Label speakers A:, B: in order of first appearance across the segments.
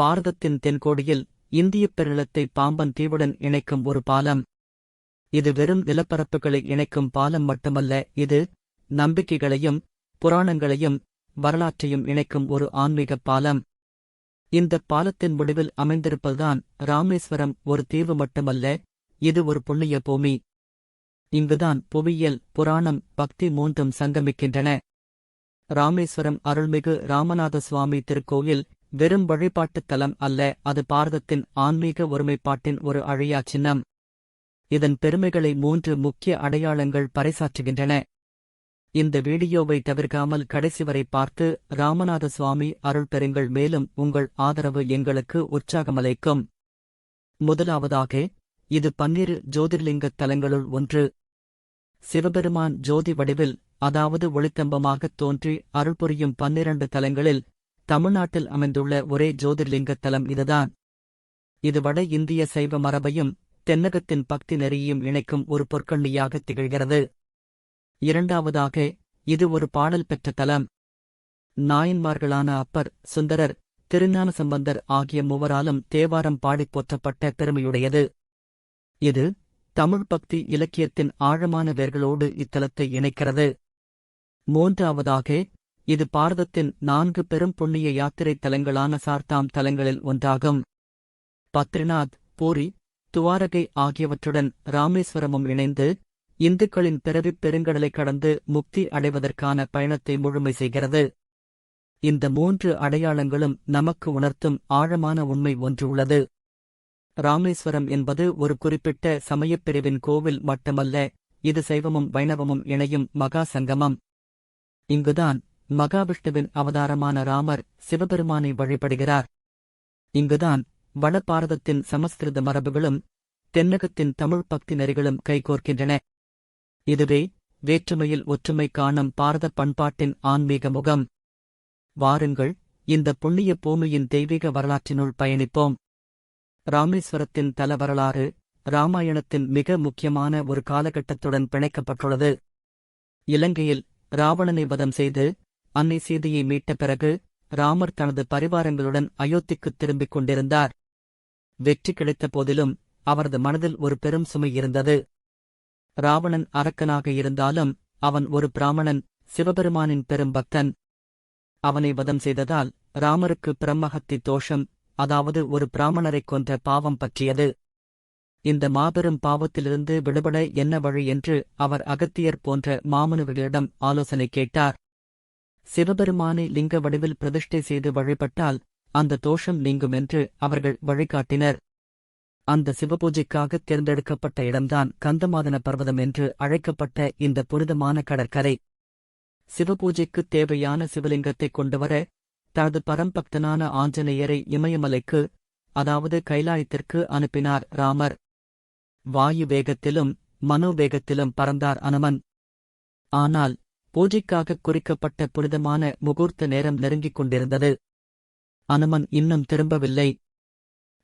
A: பாரதத்தின் தென்கோடியில் இந்தியப் பெருநிலத்தை பாம்பன் தீவுடன் இணைக்கும் ஒரு பாலம். இது வெறும் நிலப்பரப்புகளை இணைக்கும் பாலம் மட்டுமல்ல இது நம்பிக்கைகளையும் புராணங்களையும் வரலாற்றையும் இணைக்கும் ஒரு ஆன்மீகப் பாலம். இந்த பாலத்தின் முடிவில் அமைந்திருப்பதுதான் ராமேஸ்வரம் ஒரு தீவு மட்டுமல்ல இது ஒரு புண்ணிய பூமி. இங்குதான் புவியியல் புராணம் பக்தி மூன்றும் சங்கமிக்கின்றன. ராமேஸ்வரம் அருள்மிகு ராமநாத சுவாமி திருக்கோயில் வெறும் வழிபாட்டுத் தலம் அல்ல அது பாரதத்தின் ஆன்மீக ஒருமைப்பாட்டின் ஒரு அழியா சின்னம். இதன் பெருமைகளை மூன்று முக்கிய அடையாளங்கள் பறைசாற்றுகின்றன. இந்த வீடியோவை தவிர்க்காமல் கடைசி வரை பார்த்து ராமநாத சுவாமி அருள் பெறுங்கள் மேலும் உங்கள் ஆதரவு எங்களுக்கு உற்சாகமளிக்கும். முதலாவதாக இது பன்னிரு ஜோதிர்லிங்கத் தலங்களுள் ஒன்று. சிவபெருமான் ஜோதி வடிவில் அதாவது ஒளித்தம்பமாகத் தோன்றி அருள் புரியும் பன்னிரண்டு தலங்களில் தமிழ்நாட்டில் அமைந்துள்ள ஒரே ஜோதிர்லிங்கத் தலம் இதுதான். இது வட இந்திய சைவ மரபையும் தென்னகத்தின் பக்தி நெறியையும் இணைக்கும் ஒரு பொற்கண்ணியாக திகழ்கிறது. இரண்டாவதாக இது ஒரு பாடல் பெற்ற தலம். நாயன்மார்களான அப்பர் சுந்தரர் திருஞான சம்பந்தர் ஆகிய மூவராலும் தேவாரம் பாடிப் போற்றப்பட்ட பெருமையுடையது. இது தமிழ் பக்தி இலக்கியத்தின் ஆழமான வேர்களோடு இத்தலத்தை இணைக்கிறது. மூன்றாவதாக இது பாரதத்தின் நான்கு பெரும் புண்ணிய யாத்திரை தலங்களான சார்தாம் தலங்களில் ஒன்றாகும். பத்ரிநாத் பூரி துவாரகை ஆகியவற்றுடன் ராமேஸ்வரமும் இணைந்து இந்துக்களின் பிறவிப் பெருங்கடலை கடந்து முக்தி அடைவதற்கான பயணத்தை முழுமை செய்கிறது. இந்த மூன்று அடையாளங்களும் நமக்கு உணர்த்தும் ஆழமான உண்மை ஒன்று உள்ளது ராமேஸ்வரம் என்பது ஒரு குறிப்பிட்ட சமயப் பிரிவின் கோவில் மட்டுமல்ல இது சைவமும் வைணவமும் இணையும் மகா சங்கமம். இங்குதான் மகாவிஷ்ணுவின் அவதாரமான ராமர் சிவபெருமானை வழிபடுகிறார். இங்குதான் வடபாரதத்தின் சமஸ்கிருத மரபுகளும் தென்னகத்தின் தமிழ் பக்தி நெறிகளும் கைகோர்க்கின்றன. இதுவே வேற்றுமையில் ஒற்றுமை காணும் பாரத பண்பாட்டின் ஆன்மீக முகம். வாருங்கள் இந்த புண்ணிய பூமியின் தெய்வீக வரலாற்றினுள் பயணிப்போம். ராமேஸ்வரத்தின் தல வரலாறு ராமாயணத்தின் மிக முக்கியமான ஒரு காலகட்டத்துடன் பிணைக்கப்பட்டுள்ளது. இலங்கையில் ராவணனை வதம் செய்து அன்னை சீதையை மீட்ட பிறகு ராமர் தனது பரிவாரங்களுடன் அயோத்திக்குத் திரும்பிக் கொண்டிருந்தார். வெற்றி கிடைத்த போதிலும் அவரது மனதில் ஒரு பெரும் சுமை இருந்தது. ராவணன் அரக்கனாக இருந்தாலும் அவன் ஒரு பிராமணன் சிவபெருமானின் பெரும் பக்தன். அவனை வதம் செய்ததால் ராமருக்கு பிரம்மஹத்தி தோஷம் அதாவது ஒரு பிராமணரைக் கொன்ற பாவம் பற்றியது. இந்த மாபெரும் பாவத்திலிருந்து விடுபட என்ன வழி என்று அவர் அகத்தியர் போன்ற மாமனுவர்களிடம் ஆலோசனை கேட்டார். சிவபெருமானை லிங்க வடிவில் பிரதிஷ்டை செய்து வழிபட்டால் அந்த தோஷம் நீங்கும் என்று அவர்கள் வழிகாட்டினர். அந்த சிவபூஜைக்காக தேர்ந்தெடுக்கப்பட்ட இடம்தான் கந்தமாதன பர்வதம் என்று அழைக்கப்பட்ட இந்த புனிதமான கடற்கரை. சிவபூஜைக்குத் தேவையான சிவலிங்கத்தைக் கொண்டுவர தனது பரம்பக்தனான ஆஞ்சநேயரை இமயமலைக்கு அதாவது கைலாயத்திற்கு அனுப்பினார் ராமர். வாயு வேகத்திலும் மனோவேகத்திலும் பறந்தார் அனுமன். ஆனால் பூஜைக்காகக் குறிக்கப்பட்ட புனிதமான முகூர்த்த நேரம் நெருங்கிக் கொண்டிருந்தது. அனுமன் இன்னும் திரும்பவில்லை.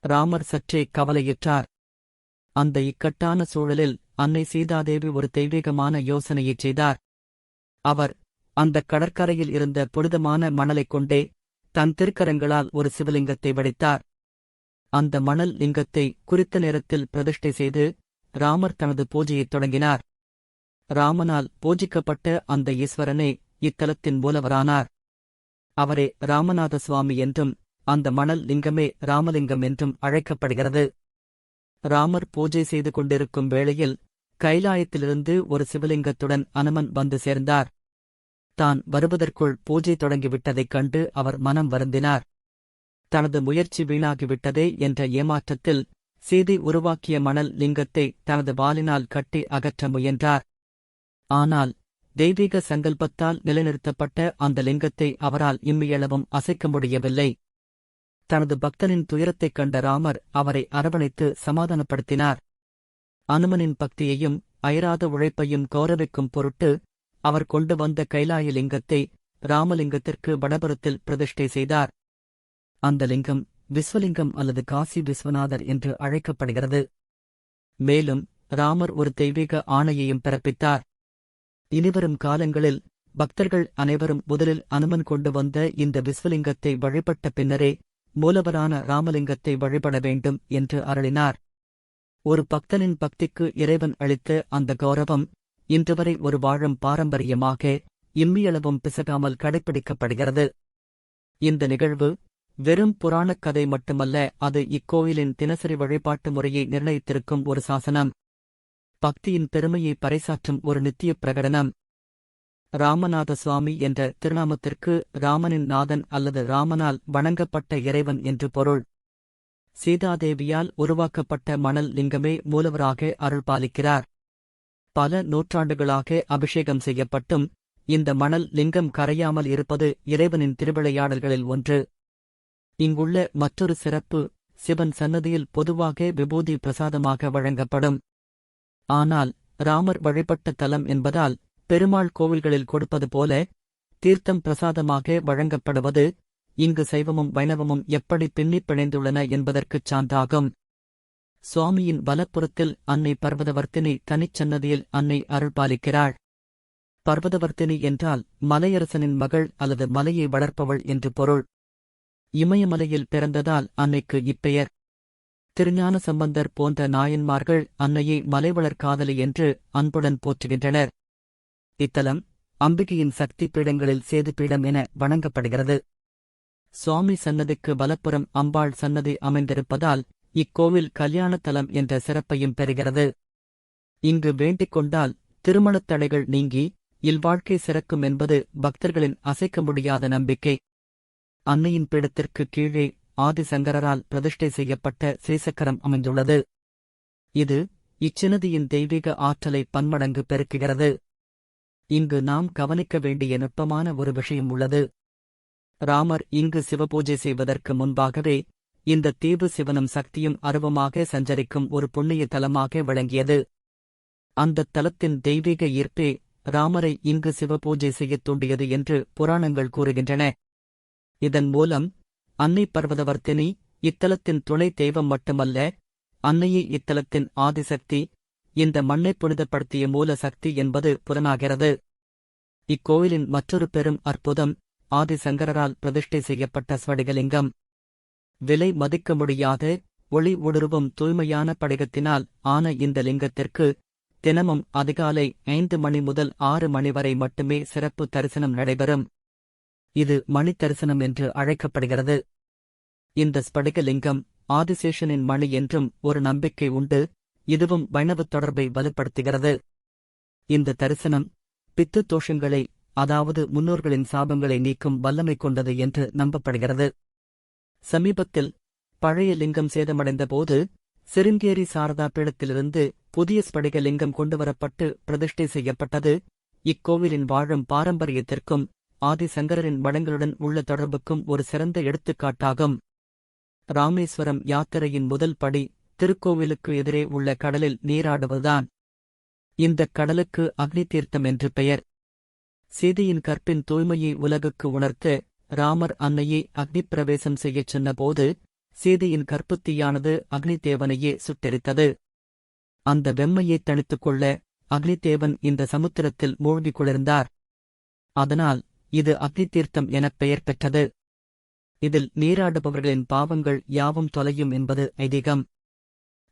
A: ராமர் சற்றே கவலையிற்றார். அந்த இக்கட்டான சூழலில் அன்னை சீதாதேவி ஒரு தெய்வீகமான யோசனையைச் செய்தார். அவர் அந்த கடற்கரையில் இருந்த புனிதமான மணலைக் கொண்டே தன் திருக்கரங்களால் ஒரு சிவலிங்கத்தை வடித்தார். அந்த மணல் லிங்கத்தை குறித்த நேரத்தில் பிரதிஷ்டை செய்து ராமர் தனது பூஜையைத் தொடங்கினார். ராமனால் பூஜிக்கப்பட்ட அந்த ஈஸ்வரனே இத்தலத்தின் மூலவரானார். அவரே ராமநாத சுவாமி என்றும் அந்த மணல் லிங்கமே ராமலிங்கம் என்றும் அழைக்கப்படுகிறது. ராமர் பூஜை செய்து கொண்டிருக்கும் வேளையில் கைலாயத்திலிருந்து ஒரு சிவலிங்கத்துடன் அனுமன் வந்து சேர்ந்தார். தான் வருவதற்குள் பூஜை தொடங்கிவிட்டதைக் கண்டு அவர் மனம் வருந்தினார். தனது முயற்சி வீணாகிவிட்டதே என்ற ஏமாற்றத்தில் சீதை உருவாக்கிய மணல் லிங்கத்தை தனது வாலினால் கட்டி அகற்ற முயன்றார். ஆனால் தெய்வீக சங்கல்பத்தால் நிலைநிறுத்தப்பட்ட அந்த லிங்கத்தை அவரால் இம்மியளவும் அசைக்க முடியவில்லை. தனது பக்தனின் துயரத்தைக் கண்ட ராமர் அவரை அரவணைத்து சமாதானப்படுத்தினார். அனுமனின் பக்தியையும் அயராத உழைப்பையும் கௌரவிக்கும் பொருட்டு அவர் கொண்டு வந்த கைலாய லிங்கத்தை ராமலிங்கத்திற்கு வடபுறத்தில் பிரதிஷ்டை செய்தார். அந்த லிங்கம் விஸ்வலிங்கம் அல்லது காசி விஸ்வநாதர் என்று அழைக்கப்படுகிறது. மேலும் ராமர் ஒரு தெய்வீக ஆணையையும் பிறப்பித்தார். இனிவரும் காலங்களில் பக்தர்கள் அனைவரும் முதலில் அனுமன் கொண்டு வந்த இந்த விஸ்வலிங்கத்தை வழிபட்ட பின்னரே மூலவரான ராமலிங்கத்தை வழிபட வேண்டும் என்று அருளினார். ஒரு பக்தனின் பக்திக்கு இறைவன் அளித்த அந்த கௌரவம் இன்றுவரை ஒரு வாழும் பாரம்பரியமாக இம்மியளவும் பிசகாமல் கடைப்பிடிக்கப்படுகிறது. இந்த நிகழ்வு வெறும் புராணக் கதை மட்டுமல்ல அது இக்கோயிலின் தினசரி வழிபாட்டு முறையை நிர்ணயித்திருக்கும் ஒரு சாசனம். பக்தியின் பெருமையை பறைசாற்றும் ஒரு நித்திய பிரகடனம். ராமநாத சுவாமி என்ற திருநாமத்திற்கு ராமனின் நாதன் அல்லது ராமனால் வணங்கப்பட்ட இறைவன் என்று பொருள். சீதாதேவியால் உருவாக்கப்பட்ட மணல் லிங்கமே மூலவராக அருள்பாலிக்கிறார் பல நூற்றாண்டுகளாக அபிஷேகம் செய்யப்பட்டும் இந்த மணல் லிங்கம் கரையாமல் இருப்பது இறைவனின் திருவிளையாடல்களில் ஒன்று. இங்குள்ள மற்றொரு சிறப்பு சிவன் சன்னதியில் பொதுவாக விபூதி பிரசாதமாக வழங்கப்படும். ஆனால் ராமர் வழிபட்ட தலம் என்பதால் பெருமாள் கோவில்களில் கொடுப்பது போல தீர்த்தம் பிரசாதமாக வழங்கப்படுவது இங்கு சைவமும் வைணவமும் எப்படி பின்னிப் பிணைந்துள்ளன என்பதற்குச் சான்றாகும். சுவாமியின் வலப்புறத்தில் அன்னை பர்வதவர்த்தினி தனிச்சன்னதியில் அன்னை அருள்பாலிக்கிறாள். பர்வதவர்த்தினி என்றால் மலையரசனின் மகள் அல்லது மலையை வளர்ப்பவள் என்று பொருள். இமயமலையில் பிறந்ததால் அன்னைக்கு இப்பெயர். திருஞான சம்பந்தர் போன்ற நாயன்மார்கள் அன்னையை மலைவளர் காதலி என்று அன்புடன் போற்றுகின்றனர். இத்தலம் அம்பிகையின் சக்தி பீடங்களில் சேது பீடம் என வணங்கப்படுகிறது. சுவாமி சன்னதிக்கு வலப்புறம் அம்பாள் சன்னதி அமைந்திருப்பதால் இக்கோவில் கல்யாண தலம் என்ற சிறப்பையும் பெறுகிறது. இங்கு வேண்டிக் கொண்டால் திருமணத் தடைகள் நீங்கி இல்வாழ்க்கை சிறக்கும் என்பது பக்தர்களின் அசைக்க முடியாத நம்பிக்கை. அன்னையின் பீடத்திற்கு கீழே ஆதிசங்கரால் பிரதிஷ்டை செய்யப்பட்ட ஸ்ரீசக்கரம் அமைந்துள்ளது. இது இச்சினதியின் தெய்வீக ஆற்றலை பன்மடங்கு பெருக்குகிறது. இங்கு நாம் கவனிக்க வேண்டிய நுட்பமான ஒரு விஷயம் உள்ளது. ராமர் இங்கு சிவபூஜை செய்வதற்கு முன்பாகவே இந்த தீவு சிவனும் சக்தியும் அருவமாக சஞ்சரிக்கும் ஒரு புண்ணிய தலமாக விளங்கியது. அந்தத் தலத்தின் தெய்வீக ஈர்ப்பே ராமரை இங்கு சிவபூஜை செய்யத் தூண்டியது என்று புராணங்கள் கூறுகின்றன. இதன் மூலம் அன்னை பர்வதவர்த்தினி இத்தலத்தின் துணை தெய்வம் மட்டுமல்ல அன்னையே இத்தலத்தின் ஆதிசக்தி இந்த மண்ணை புனிதப்படுத்திய மூல சக்தி என்பது புலனாகிறது இக்கோயிலின் மற்றொரு பெரும் அற்புதம் ஆதிசங்கரால் பிரதிஷ்டை செய்யப்பட்ட ஸ்வடிகலிங்கம். விலை மதிக்க முடியாத ஒளி ஒடுருவும் தூய்மையான படிகத்தினால் ஆன இந்த லிங்கத்திற்கு தினமும் அதிகாலை ஐந்து மணி முதல் ஆறு மணி வரை மட்டுமே சிறப்பு தரிசனம் நடைபெறும். இது மணி தரிசனம் என்று அழைக்கப்படுகிறது. இந்த ஸ்படிகலிங்கம் ஆதிசேஷனின் மணி என்றும் ஒரு நம்பிக்கை உண்டு இதுவும் வைணவத் தொடர்பை வலுப்படுத்துகிறது. இந்த தரிசனம் பித்து தோஷங்களை அதாவது முன்னோர்களின் சாபங்களை நீக்கும் வல்லமை கொண்டது என்று நம்பப்படுகிறது. சமீபத்தில் பழைய லிங்கம் சேதமடைந்த போது சிருங்கேரி சாரதா பீடத்திலிருந்து புதிய ஸ்படிக லிங்கம் கொண்டுவரப்பட்டு பிரதிஷ்டை செய்யப்பட்டது. இக்கோவிலின் வாழும் பாரம்பரியத்திற்கும் ஆதிசங்கரின் வளங்களுடன் உள்ள தொடர்புக்கும் ஒரு சிறந்த எடுத்துக்காட்டாகும். ராமேஸ்வரம் யாத்திரையின் முதல் படி திருக்கோவிலுக்கு எதிரே உள்ள கடலில் நீராடுவதுதான். இந்தக் கடலுக்கு அக்னி தீர்த்தம் என்று பெயர். சீதையின் கற்பின் தூய்மையை உலகுக்கு உணர்த்த ராமர் அன்னையை அக்னிப்பிரவேசம் செய்யச் சென்னபோது சீதையின் கற்புத்தீயானது அக்னிதேவனையே சுட்டெரித்தது. அந்த வெம்மையைத் தணித்துக் கொள்ள அக்னிதேவன் இந்த சமுத்திரத்தில் மூழ்கிக் குளிர்ந்தார். அதனால் இது அக்னி தீர்த்தம் எனப் பெயர் பெற்றது. இதில் நீராடுபவர்களின் பாவங்கள் யாவும் தொலையும் என்பது ஐதீகம்.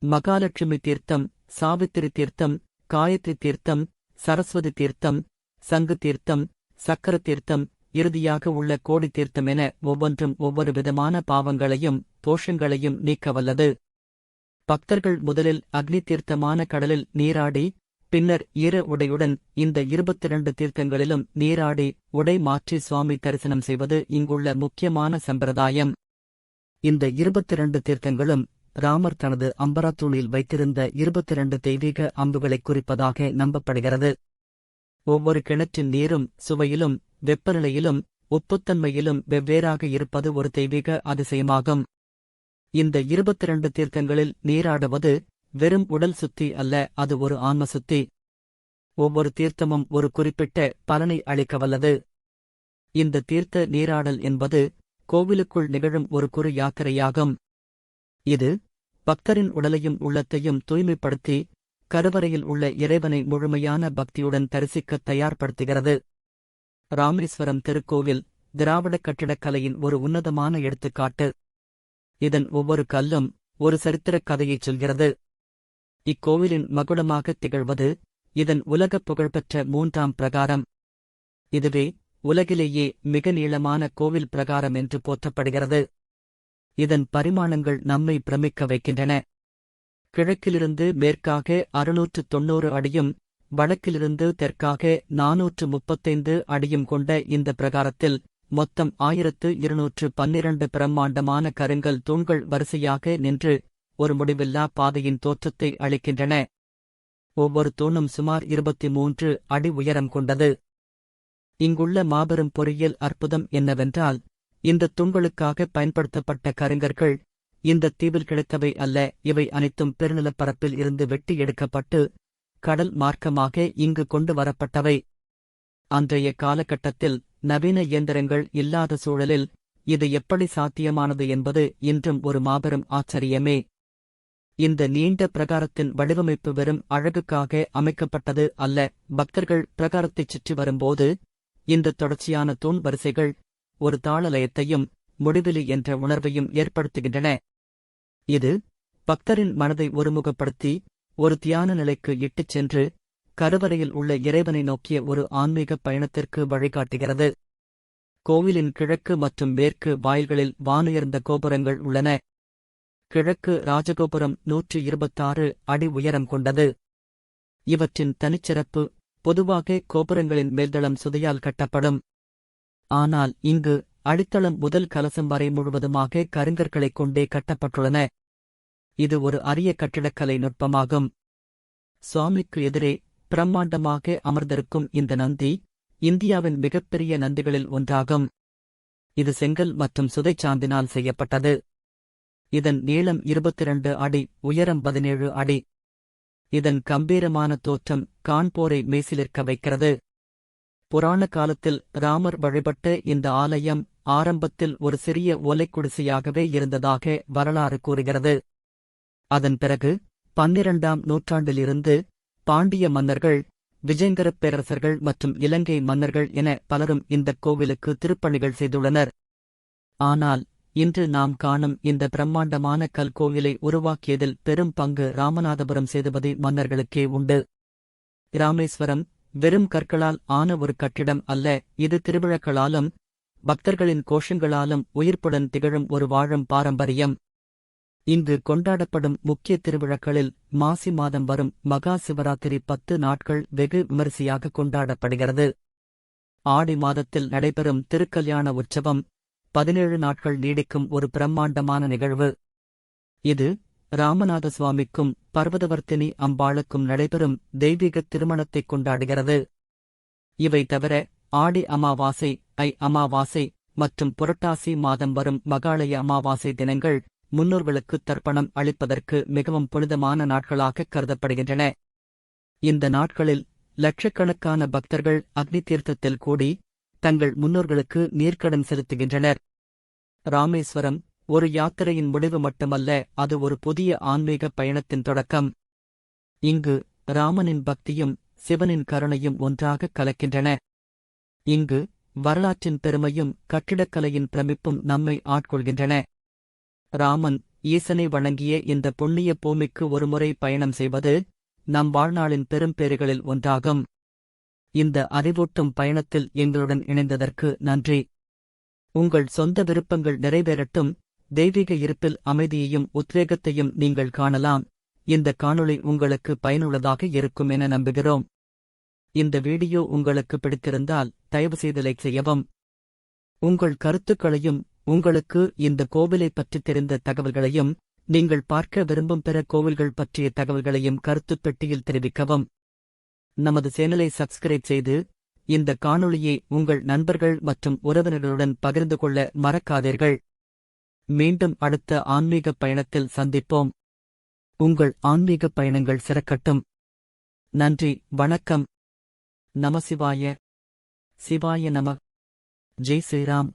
A: மகாலட்சுமி தீர்த்தம் சாவித்திரி தீர்த்தம் காயத்ரி தீர்த்தம் சரஸ்வதி தீர்த்தம் சங்கு தீர்த்தம் சக்கர தீர்த்தம் இறுதியாக உள்ள கோடி தீர்த்தம் என ஒவ்வொன்றும் ஒவ்வொரு விதமான பாவங்களையும் தோஷங்களையும் நீக்க வல்லது பக்தர்கள் முதலில் அக்னி தீர்த்தமான கடலில் நீராடி பின்னர் ஈர உடையுடன் இந்த இருபத்திரண்டு தீர்த்தங்களிலும் நீராடி உடை மாற்றி சுவாமி தரிசனம் செய்வது இங்குள்ள முக்கியமான சம்பிரதாயம். இந்த இருபத்திரண்டு தீர்த்தங்களும் ராமர் தனது அம்பராத்தூளில் வைத்திருந்த இருபத்திரண்டு தெய்வீக அம்புகளைக் குறிப்பதாக நம்பப்படுகிறது. ஒவ்வொரு கிணற்றின் நீரும் சுவையிலும் வெப்பநிலையிலும் உப்புத்தன்மையிலும் வெவ்வேறாக இருப்பது ஒரு தெய்வீக அதிசயமாகும். இந்த இருபத்திரண்டு தீர்க்கங்களில் நீராடுவது வெறும் உடல் சுத்தி அல்ல அது ஒரு ஆன்ம சுத்தி. ஒவ்வொரு தீர்த்தமும் ஒரு குறிப்பிட்ட பலனை அளிக்க வல்லது. இந்த தீர்த்த நீராடல் என்பது கோவிலுக்குள் நிகழும் ஒரு குறு யாத்திரையாகும். இது பக்தரின் உடலையும் உள்ளத்தையும் தூய்மைப்படுத்தி கருவறையில் உள்ள இறைவனை முழுமையான பக்தியுடன் தரிசிக்கத் தயார்படுத்துகிறது. ராமேஸ்வரம் திருக்கோவில் திராவிடக் கட்டிடக்கலையின் ஒரு உன்னதமான எடுத்துக்காட்டு. இதன் ஒவ்வொரு கல்லும் ஒரு சரித்திரக் கதையைச் சொல்கிறது. இக்கோவிலின் மகுடமாக திகழ்வது இதன் உலகப் புகழ்பெற்ற மூன்றாம் பிரகாரம். இதுவே உலகிலேயே மிக நீளமான கோவில் பிரகாரம் என்று போற்றப்படுகிறது. இதன் பரிமாணங்கள் நம்மை பிரமிக்க வைக்கின்றன. கிழக்கிலிருந்து மேற்காக அறுநூற்று தொன்னூறு அடியும் வடக்கிலிருந்து தெற்காக நாநூற்று முப்பத்தைந்து அடியும் கொண்ட இந்த பிரகாரத்தில் மொத்தம் ஆயிரத்து இருநூற்று பன்னிரண்டு பிரம்மாண்டமான கருங்கல் தூண்கள் வரிசையாக நின்று ஒரு முடிவில்லா பாதையின் தோற்றத்தை அளிக்கின்றன. ஒவ்வொரு தூணும் சுமார் இருபத்தி மூன்று அடி உயரம் கொண்டது. இங்குள்ள மாபெரும் பொறியியல் அற்புதம் என்னவென்றால் இந்த தூண்களுக்காக பயன்படுத்தப்பட்ட கருங்கற்கள் இந்த தீவில் கிடைத்தவை அல்ல இவை அனைத்தும் பெருநிலப்பரப்பில் இருந்து வெட்டி எடுக்கப்பட்டு கடல் மார்க்கமாக இங்கு கொண்டு வரப்பட்டவை. அன்றைய காலகட்டத்தில் நவீன இயந்திரங்கள் இல்லாத சூழலில் இது எப்படி சாத்தியமானது என்பது இன்றும் ஒரு மாபெரும் ஆச்சரியமே. இந்த நீண்ட பிரகாரத்தின் வடிவமைப்பு வெறும் அழகுக்காக அமைக்கப்பட்டது அல்ல. பக்தர்கள் பிரகாரத்தைச் சுற்றி வரும்போது இந்த தொடர்ச்சியான தூண் வரிசைகள் ஒரு தாளலயத்தையும் முடிவிலி என்ற உணர்வையும் ஏற்படுத்துகின்றன. இது பக்தரின் மனதை ஒருமுகப்படுத்தி ஒரு தியான நிலைக்கு இட்டுச் சென்று கருவறையில் உள்ள இறைவனை நோக்கிய ஒரு ஆன்மீக பயணத்திற்கு வழிகாட்டுகிறது. கோவிலின் கிழக்கு மற்றும் மேற்கு வாயில்களில் வானுயர்ந்த கோபுரங்கள் உள்ளன. கிழக்கு ராஜகோபுரம் நூற்று இருபத்தாறு அடி உயரம் கொண்டது. இவற்றின் தனிச்சிறப்பு பொதுவாக கோபுரங்களின் மேல்தளம் சுதையால் கட்டப்படும். ஆனால் இங்கு அடித்தளம் முதல் கலசம் வரை முழுவதுமாக கருங்கற்களைக் கொண்டே கட்டப்பட்டுள்ளன. இது ஒரு அரிய கட்டிடக்கலை நுட்பமாகும். சுவாமிக்கு எதிரே பிரம்மாண்டமாக அமர்ந்திருக்கும் இந்த நந்தி இந்தியாவின் மிகப்பெரிய நந்திகளில் ஒன்றாகும். இது செங்கல் மற்றும் சுதைச்சாந்தினால் செய்யப்பட்டது. இதன் நீளம் இருபத்திரண்டு அடி உயரம் பதினேழு அடி. இதன் கம்பீரமான தோற்றம் காண்போரை மெய்சிலிருக்க வைக்கிறது. புராண காலத்தில் ராமர் வழிபட்ட இந்த ஆலயம் ஆரம்பத்தில் ஒரு சிறிய ஓலைக்குடிசையாகவே இருந்ததாக வரலாறு கூறுகிறது. அதன் பிறகு பன்னிரண்டாம் நூற்றாண்டிலிருந்து பாண்டிய மன்னர்கள் விஜயங்கரப் பேரரசர்கள் மற்றும் இலங்கை மன்னர்கள் என பலரும் இந்தக் கோவிலுக்கு திருப்பணிகள் செய்துள்ளனர். ஆனால் இன்று நாம் காணும் இந்த பிரம்மாண்டமான கல்கோவிலை உருவாக்கியதில் பெரும் பங்கு ராமநாதபுரம் சேதுபதி மன்னர்களுக்கே உண்டு. ராமேஸ்வரம் வெறும் கற்களால் ஆன ஒரு கட்டிடம் அல்ல இது திருவிழக்களாலும் பக்தர்களின் கோஷங்களாலும் உயிர்ப்புடன் திகழும் ஒரு வாழும் பாரம்பரியம். இங்கு கொண்டாடப்படும் முக்கிய திருவிழக்களில் மாசி மாதம் வரும் மகா சிவராத்திரி பத்து நாட்கள் வெகு விமரிசையாக கொண்டாடப்படுகிறது. ஆடி மாதத்தில் நடைபெறும் திருக்கல்யாண உற்சவம் பதினேழு நாட்கள் நீடிக்கும் ஒரு பிரம்மாண்டமான நிகழ்வு. இது ராமநாத சுவாமிக்கும் பர்வதவர்த்தினி அம்பாளுக்கும் நடைபெறும் தெய்வீக திருமணத்தைக் கொண்டாடுகிறது. இவை தவிர ஆடி அமாவாசை ஐ அமாவாசை மற்றும் புரட்டாசி மாதம் வரும் மகாலய அமாவாசை தினங்கள் முன்னோர்களுக்கு தர்ப்பணம் அளிப்பதற்கு மிகவும் புனிதமான நாட்களாக கருதப்படுகின்றன. இந்த நாட்களில் லட்சக்கணக்கான பக்தர்கள் அக்னி தீர்த்தத்தில் கூடி தங்கள் முன்னோர்களுக்கு நீர்க்கடன் செலுத்துகின்றனர். ராமேஸ்வரம் ஒரு யாத்திரையின் முடிவு மட்டுமல்ல அது ஒரு புதிய ஆன்மீக பயணத்தின் தொடக்கம். இங்கு ராமனின் பக்தியும் சிவனின் கருணையும் ஒன்றாக கலக்கின்றன. இங்கு வரலாற்றின் பெருமையும் கட்டிடக்கலையின் பிரமிப்பும் நம்மை ஆட்கொள்கின்றன. ராமன் ஈசனை வணங்கிய இந்த புண்ணிய பூமிக்கு ஒருமுறை பயணம் செய்வது நம் வாழ்நாளின் பெரும்பேறுகளில் ஒன்றாகும். இந்த அறிவூட்டும் பயணத்தில் எங்களுடன் இணைந்ததற்கு நன்றி. உங்கள் சொந்த விருப்பங்கள் நிறைவேறட்டும். தெய்வீக இருப்பில் அமைதியையும் உத்வேகத்தையும் நீங்கள் காணலாம். இந்த காணொளி உங்களுக்கு பயனுள்ளதாக இருக்கும் என நம்புகிறோம். இந்த வீடியோ உங்களுக்கு பிடித்திருந்தால் தயவுசெய்து லைக் செய்யவும். உங்கள் கருத்துக்களையும் உங்களுக்கு இந்த கோவிலை பற்றி தெரிந்த தகவல்களையும் நீங்கள் பார்க்க விரும்பும் பிற கோவில்கள் பற்றிய தகவல்களையும் கருத்துப் பெட்டியில் தெரிவிக்கவும். நமது சேனலை சப்ஸ்கிரைப் செய்து இந்த காணொளியை உங்கள் நண்பர்கள் மற்றும் உறவினர்களுடன் பகிர்ந்து கொள்ள மறக்காதீர்கள். மீண்டும் அடுத்த ஆன்மீக பயணத்தில் சந்திப்போம். உங்கள் ஆன்மீக பயணங்கள் சிறக்கட்டும். நன்றி வணக்கம். நமசிவாய சிவாய நம. ஜெய் ஸ்ரீராம்.